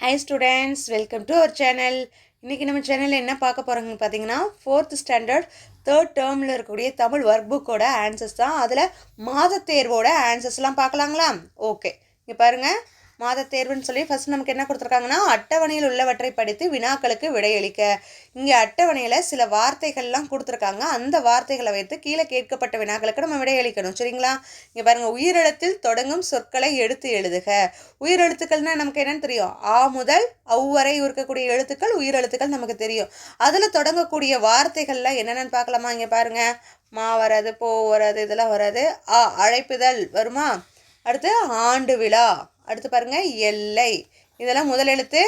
Hi students welcome to our channel இன்றைக்கி நம்ம சேனலில் என்ன பார்க்க போகிறோங்கன்னு பார்த்தீங்கன்னா ஃபோர்த் ஸ்டாண்டர்ட் தேர்ட் டேர்மில் இருக்கக்கூடிய தமிழ் ஒர்க் புக்கோட ஆன்சர்ஸ் தான். அதில் மாதத் தேர்வோட ஆன்சர்ஸ்லாம் பார்க்கலாங்களா? ஓகே இங்கே பாருங்கள் மாத தேர்வுன்னு சொல்லி ஃபஸ்ட் நமக்கு என்ன கொடுத்துருக்காங்கன்னா அட்டவணையில் உள்ளவற்றை படித்து வினாக்களுக்கு விடையளிக்க. இங்கே அட்டவணையில் சில வார்த்தைகள்லாம் கொடுத்துருக்காங்க. அந்த வார்த்தைகளை வைத்து கீழே கேட்கப்பட்ட வினாக்களுக்கு நம்ம விடையளிக்கணும். சரிங்களா? இங்கே பாருங்கள் உயிரெழுத்தில் தொடங்கும் சொற்களை எடுத்து எழுதுக. உயிரெழுத்துக்கள்னா நமக்கு என்னன்னு தெரியும்? ஆ முதல் அவ்வரை இருக்கக்கூடிய எழுத்துக்கள் உயிரெழுத்துக்கள் நமக்கு தெரியும். அதில் தொடங்கக்கூடிய வார்த்தைகள்லாம் என்னென்னு பார்க்கலாமா? இங்கே பாருங்கள் மா வராது போ வராது இதெல்லாம் வராது ஆ அழைப்புதல் வருமா? அடுத்து ஆண்டு விழா. அடுத்து பாருங்கள் எல்லை. இதெல்லாம் முதல் எழுத்து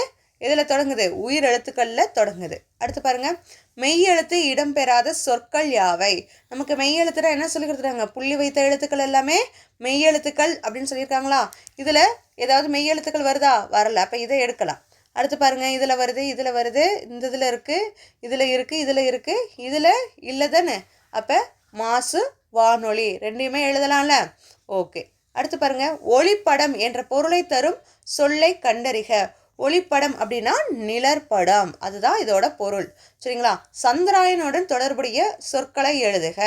இதில் தொடங்குது? உயிர் எழுத்துக்களில் தொடங்குது. அடுத்து பாருங்க மெய் எழுத்து இடம்பெறாத சொற்கள் யாவை? நமக்கு மெய் எழுத்துனா என்ன சொல்லி கொடுத்துருக்காங்க புள்ளி வைத்த எழுத்துக்கள் எல்லாமே மெய் எழுத்துக்கள் அப்படின்னு சொல்லியிருக்காங்களா? இதில் ஏதாவது மெய் எழுத்துக்கள் வருதா? வரல. அப்போ இதை எடுக்கலாம். அடுத்து பாருங்கள் இதில் வருது இதில் வருது இந்த இதில் இருக்குது இதில் இருக்குது இதில் இருக்குது இதில் இல்லை தானே அப்போ மாசு வானொலி ரெண்டையுமே எழுதலாம்ல. ஓகே. அடுத்து பாருங்க ஒளிப்படம் என்ற பொருளை தரும் சொல்லை கண்டறிக. ஒளிப்படம் அப்படின்னா நிழற்படம் அதுதான் இதோட பொருள். சரிங்களா? சந்திராயனுடன் தொடர்புடைய சொற்களை எழுதுக.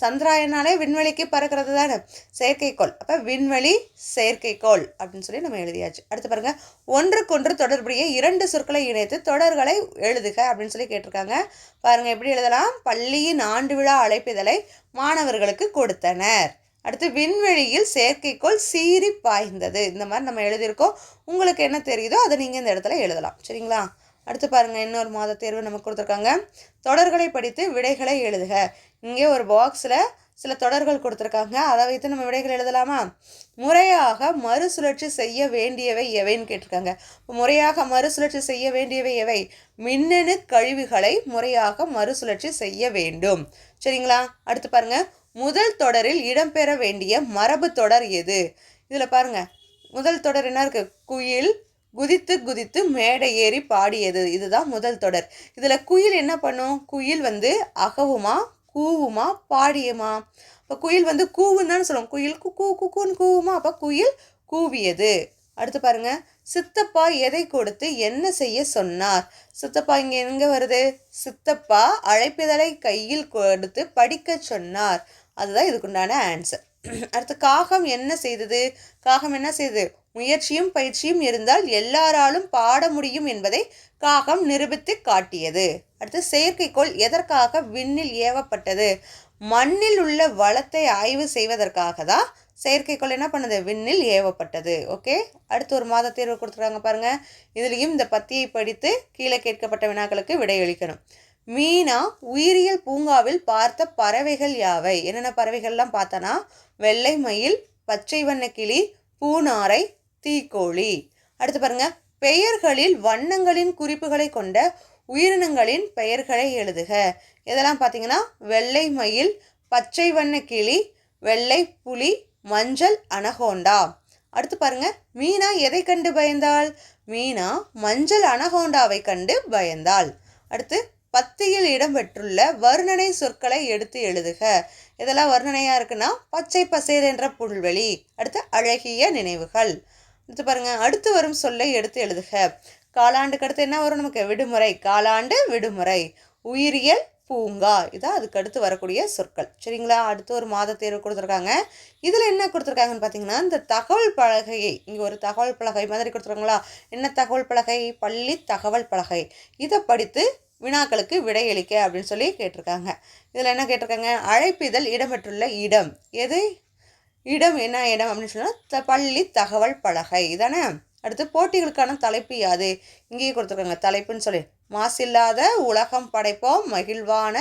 சந்திராயனாலே விண்வெளிக்கு பறக்கிறது தானே? செயற்கைக்கோள். அப்போ விண்வெளி செயற்கைக்கோள் அப்படின்னு சொல்லி நம்ம எழுதியாச்சு. அடுத்து பாருங்க ஒன்றுக்கொன்று தொடர்புடைய இரண்டு சொற்களை இணைத்து தொடர்களை எழுதுக அப்படின்னு சொல்லி கேட்டிருக்காங்க. பாருங்க எப்படி எழுதலாம்? பள்ளியின் ஆண்டு விழா அழைப்பிதழை மாணவர்களுக்கு கொடுத்தனர். அடுத்து விண்வெளியில் செயற்கைக்கோள் சீறி பாய்ந்தது. இந்த மாதிரி நம்ம எழுதியிருக்கோம். உங்களுக்கு என்ன தெரியுதோ அதை நீங்கள் இந்த இடத்துல எழுதலாம். சரிங்களா? அடுத்து பாருங்கள் இன்னொரு மாத தேர்வு நமக்கு கொடுத்துருக்காங்க. தொடர்களை படித்து விடைகளை எழுதுக. இங்கே ஒரு பாக்ஸில் சில தொடர்கள் கொடுத்துருக்காங்க. அதை வைத்து நம்ம விடைகள் எழுதலாமா? முறையாக மறுசுழற்சி செய்ய வேண்டியவை எவைன்னு கேட்டிருக்காங்க. முறையாக மறுசுழற்சி செய்ய வேண்டியவை எவை? மின்னணு கழிவுகளை முறையாக மறுசுழற்சி செய்ய வேண்டும். சரிங்களா? அடுத்து பாருங்கள் முதல் தொடரில் இடம்பெற வேண்டிய மரபு தொடர் எது? இதில் பாருங்க. முதல் தொடர் என்ன இருக்கு? குயில் குதித்து குதித்து மேடை ஏறி பாடியது. இதுதான் முதல் தொடர். இதில் குயில் என்ன பண்ணும்? குயில் வந்து அகவுமா கூவுமா பாடியுமா? இப்போ குயில் வந்து கூவுன்னு தானே சொல்லுவோம் குயில் குக்கூ குக்கூன்னு கூவுமா? அப்போ குயில் கூவியது. அடுத்து பாருங்க. சித்தப்பா எதை கொடுத்து என்ன செய்ய சொன்னார்? சித்தப்பா இங்கே எங்கே வருது? சித்தப்பா அழைப்பிதழை கையில் கொடுத்து படிக்க சொன்னார். அதுதான் இதுக்குண்டான ஆன்சர் அடுத்து காகம் என்ன செய்தது? காகம் என்ன செய்தது? முயற்சியும் பயிற்சியும் இருந்தால் எல்லாராலும் பாட முடியும் என்பதை காகம் நிரூபித்து காட்டியது. அடுத்து செயற்கைக்கோள் எதற்காக விண்ணில் ஏவப்பட்டது? மண்ணில் உள்ள வளத்தை ஆய்வு செய்வதற்காக தான் செயற்கைக்கோள் என்ன பண்ணுது? விண்ணில் ஏவப்பட்டது. ஓகே? அடுத்து ஒரு மாத தேர்வு கொடுத்துருக்காங்க பாருங்கள் இதுலேயும் இந்த பத்தியை படித்து கீழே கேட்கப்பட்ட வினாக்களுக்கு விடையளிக்கணும் மீனா உயிரியல் பூங்காவில் பார்த்த பறவைகள் யாவை? என்னென்ன பறவைகள்லாம் பார்த்தனா? வெள்ளை மயில் பச்சை வண்ண கிளி பூனாரை தீக்கோழி. அடுத்து பாருங்க. பெயர்களில் வண்ணங்களின் குறிப்புகளை கொண்ட உயிரினங்களின் பெயர்களை எழுதுக. இதெல்லாம் பார்த்தீங்கன்னா? வெள்ளை மயில் பச்சை வண்ண கிளி வெள்ளை புலி மஞ்சள் அனகோண்டா. அடுத்து பாருங்க. மீனா எதை கண்டு பயந்தாள்? மீனா மஞ்சள் அனகோண்டாவை கண்டு பயந்தாள். அடுத்து பத்தியில் இடம்பெற்றுள்ள வர்ணனை சொற்களை எடுத்து எழுதுக. இதெல்லாம் வர்ணனையாக இருக்குன்னா பச்சை பசேர் என்ற புல்வெளி. அடுத்து அழகிய நினைவுகள். அடுத்து பாருங்க அடுத்து வரும் சொல்லை எடுத்து எழுதுக. காலாண்டுக்கு அடுத்து என்ன வரும் நமக்கு? விடுமுறை. காலாண்டு விடுமுறை. உயிரியல் பூங்கா. இதான் அதுக்கு அடுத்து வரக்கூடிய சொற்கள். சரிங்களா? அடுத்து ஒரு மாத தேர்வு கொடுத்துருக்காங்க. இதில் என்ன கொடுத்துருக்காங்கன்னு பார்த்தீங்கன்னா இந்த தகவல் பலகையை இங்கே ஒரு தகவல் பலகை மாதிரி கொடுத்துருக்காங்களா? என்ன தகவல் பலகை? பள்ளி தகவல் பலகை. இதை படித்து வினாக்களுக்கு விடையளிக்க அப்படின்னு சொல்லி கேட்டிருக்காங்க. இதில் என்ன கேட்டிருக்காங்க? அழைப்பிதழ் இடம்பெற்றுள்ள இடம். எது? இடம் என்ன இடம் அப்படின்னு சொன்னால் த பள்ளி தகவல் பலகை. இதானே? அடுத்து போட்டிகளுக்கான தலைப்பு யாது? இங்கேயே கொடுத்துருக்காங்க. தலைப்புன்னு சொல்லி. மாசில்லாத உலகம் படைப்போம் மகிழ்வான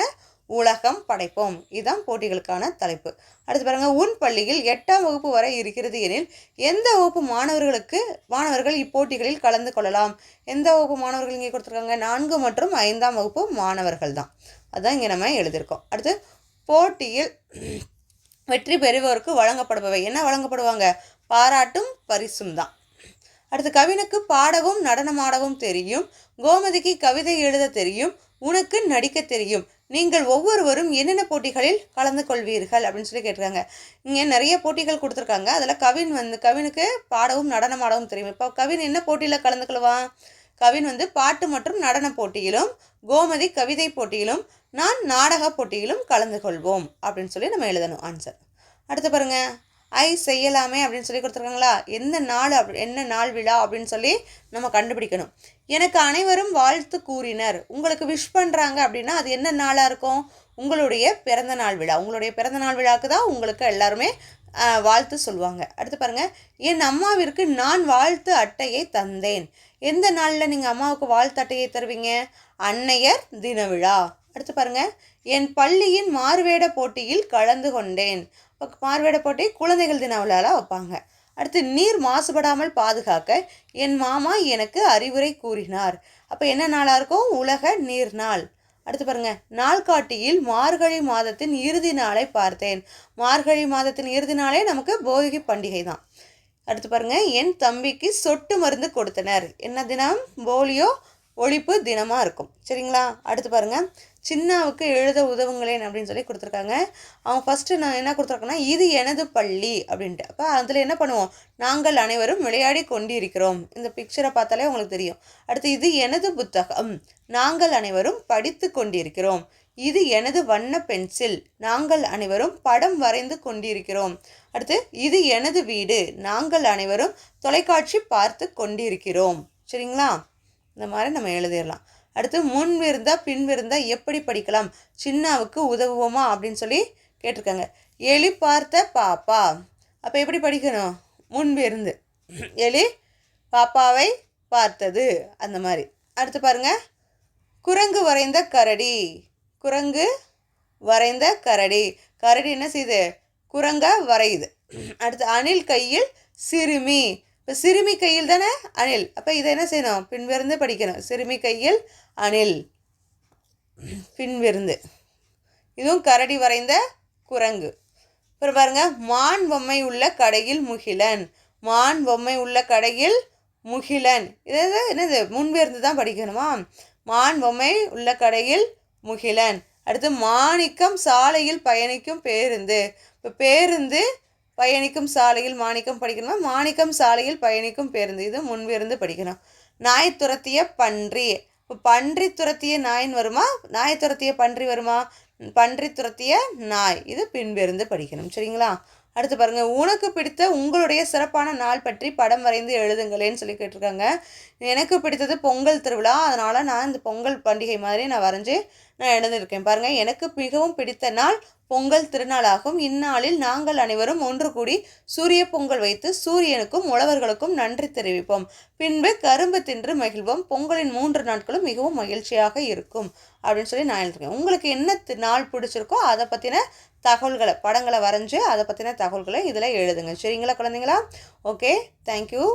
உலகம் படைப்போம். இதுதான் போட்டிகளுக்கான தலைப்பு. அடுத்து பாருங்கள் உன் பள்ளியில் எட்டாம் வகுப்பு வரை இருக்கிறது எனில் எந்த வகுப்பு மாணவர்களுக்கு மாணவர்கள் இப்போட்டிகளில் கலந்து கொள்ளலாம்? எந்த வகுப்பு மாணவர்கள் இங்கே கொடுத்துருக்காங்க? நான்கு மற்றும் ஐந்தாம் வகுப்பு மாணவர்கள் தான். அதுதான் இங்கே நம்ம எழுதியிருக்கோம். அடுத்து போட்டியில் வெற்றி பெறுவோருக்கு வழங்கப்படுபவை. என்ன வழங்கப்படுவாங்க? பாராட்டும் பரிசும் தான். அடுத்து கவினுக்கு பாடவும் நடனமாடவும் தெரியும். கோமதிக்கு கவிதை எழுத தெரியும். உனக்கு நடிக்க தெரியும். நீங்கள் ஒவ்வொருவரும் என்னென்ன போட்டிகளில் கலந்து கொள்வீர்கள் அப்படின்னு சொல்லி கேட்டிருக்காங்க. இங்கே நிறைய போட்டிகள் கொடுத்துருக்காங்க. அதில் கவின் வந்து கவினுக்கு பாடவும் நடனமாடவும் தெரியும். இப்போ கவின் என்ன போட்டியில் கலந்து கொள்வான்? கவின் வந்து பாட்டு மற்றும் நடன போட்டியிலும் கோமதி கவிதை போட்டியிலும் நான் நாடக போட்டியிலும் கலந்து கொள்வோம் அப்படின்னு சொல்லி நம்ம எழுதணும் ஆன்சர் அடுத்து பாருங்கள் ஐ செய்யலாமே அப்படின்னு சொல்லி கொடுத்துருக்காங்களா? எந்த நாள் அப்படி என்ன நாள் விழா அப்படின்னு சொல்லி நம்ம கண்டுபிடிக்கணும். எனக்கு அனைவரும் வாழ்த்து கூறினர். உங்களுக்கு விஷ் பண்ணுறாங்க அப்படின்னா அது என்ன நாளாக இருக்கும்? உங்களுடைய பிறந்த நாள் விழா. உங்களுடைய பிறந்த நாள் விழாக்கு தான் உங்களுக்கு எல்லாருமே வாழ்த்து சொல்லுவாங்க. அடுத்து பாருங்கள் என் அம்மாவிற்கு நான் வாழ்த்து அட்டையை தந்தேன். எந்த நாளில் நீங்கள் அம்மாவுக்கு வாழ்த்து அட்டையை தருவீங்க? அன்னையர் தின விழா அடுத்து பாருங்க. என் பள்ளியின் மாறுவேட போட்டியில் கலந்து கொண்டேன். இப்போ போட்டி குழந்தைகள் தின விழாலாம் வைப்பாங்க. அடுத்து நீர் மாசுபடாமல் பாதுகாக்க என் மாமா எனக்கு அறிவுரை கூறினார். அப்போ என்ன நாளாக இருக்கும்? உலக நீர் நாள். அடுத்து பாருங்க. நாள்காட்டியில் மார்கழி மாதத்தின் இறுதி நாளை பார்த்தேன். மார்கழி மாதத்தின் இறுதி நாளே நமக்கு போகி பண்டிகை தான். அடுத்து பாருங்க. என் தம்பிக்கு சொட்டு மருந்து கொடுத்தனர். என்ன தினம்? போலியோ ஒழிப்பு தினமாக இருக்கும். சரிங்களா? அடுத்து பாருங்கள் சின்னாவுக்கு எழுத உதவுங்களேன் அப்படின்னு சொல்லி கொடுத்துருக்காங்க. அவங்க ஃபஸ்ட்டு நான் என்ன கொடுத்துருக்கேன்னா இது எனது பள்ளி அப்படின்ட்டு. அப்போ அதில் என்ன பண்ணுவோம்? நாங்கள் அனைவரும் விளையாடி கொண்டிருக்கிறோம். இந்த பிக்சரை பார்த்தாலே உங்களுக்கு தெரியும். அடுத்து இது எனது புத்தகம். நாங்கள் அனைவரும் படித்து கொண்டிருக்கிறோம். இது எனது வண்ண பென்சில். நாங்கள் அனைவரும் படம் வரைந்து கொண்டிருக்கிறோம். அடுத்து இது எனது வீடு. நாங்கள் அனைவரும் தொலைக்காட்சி பார்த்து கொண்டிருக்கிறோம். சரிங்களா? இந்த மாதிரி நம்ம எழுதிடலாம். அடுத்து முன் விருந்தா பின் விருந்தா எப்படி படிக்கலாம்? சின்னாவுக்கு உதவுவோமா? அப்படின்னு சொல்லி கேட்டிருக்காங்க. எலி பார்த்த பாப்பா. அப்போ எப்படி படிக்கணும்? முன்பிருந்து எலி பாப்பாவை பார்த்தது. அந்த மாதிரி. அடுத்து பாருங்க. குரங்கு வரைந்த கரடி. குரங்கு வரைந்த கரடி. கரடி என்ன செய்யுது? குரங்க வரையுது. அடுத்து அணில் கையில் சிறுமி. இப்போ சிறுமி கையில் தானே அணில். அப்போ இதை என்ன செய்யணும்? பின்விருந்து படிக்கணும். சிறுமி கையில் அணில். பின்விருந்து. இதுவும் கரடி வரைந்த குரங்கு. அப்புறம் பாருங்க மான் பொம்மை உள்ள கடையில் முகிலன். மான் பொம்மை உள்ள கடையில் முகிலன். இது இது என்னது? முன்பிருந்து தான் படிக்கணுமா? மான் பொம்மை உள்ள கடையில் முகிலன். அடுத்து மாணிக்கம் சாலையில் பயணிக்கும் பேருந்து. இப்போ பேருந்து பயணிக்கும் சாலையில் மாணிக்கம் படிக்கணுமா? மாணிக்கம் சாலையில் பயணிக்கும் பேருந்து. இது முன்பிருந்து படிக்கணும். நாய் துரத்திய பன்றி. இப்போ பன்றி துரத்திய நாயின் வருமா? நாய் துரத்திய பன்றி வருமா? பன்றி துரத்திய நாய். இது பின்பிருந்து படிக்கணும். சரிங்களா? அடுத்து பாருங்க. உனக்கு பிடித்த உங்களுடைய சிறப்பான நாள் பற்றி படம் வரைந்து எழுதுங்களேன்னு சொல்லி கேட்டிருக்காங்க. எனக்கு பிடித்தது பொங்கல் திருவிழா. அதனால நான் இந்த பொங்கல் பண்டிகை மாதிரி நான் வரைஞ்சி நான் எழுதியிருக்கேன் பாருங்க. எனக்கு மிகவும் பிடித்த நாள் பொங்கல் திருநாளாகும். இந்நாளில் நாங்கள் அனைவரும் ஒன்று கூடி சூரிய பொங்கல் வைத்து சூரியனுக்கும் உழவர்களுக்கும் நன்றி தெரிவிப்போம். பின்பு கரும்பு தின்று மகிழ்வோம். பொங்கலின் மூன்று நாட்களும் மிகவும் மகிழ்ச்சியாக இருக்கும் அப்படின்னு சொல்லி நான் எழுதிருக்கேன் உங்களுக்கு என்ன தி- நாள் பிடிச்சிருக்கோ அதை பற்றின தகவல்களை படங்களை வரைஞ்சி அதை பற்றின தகவல்களை இதில் எழுதுங்க. சரிங்களா குழந்தைங்களா? ஓகே. தேங்க்யூ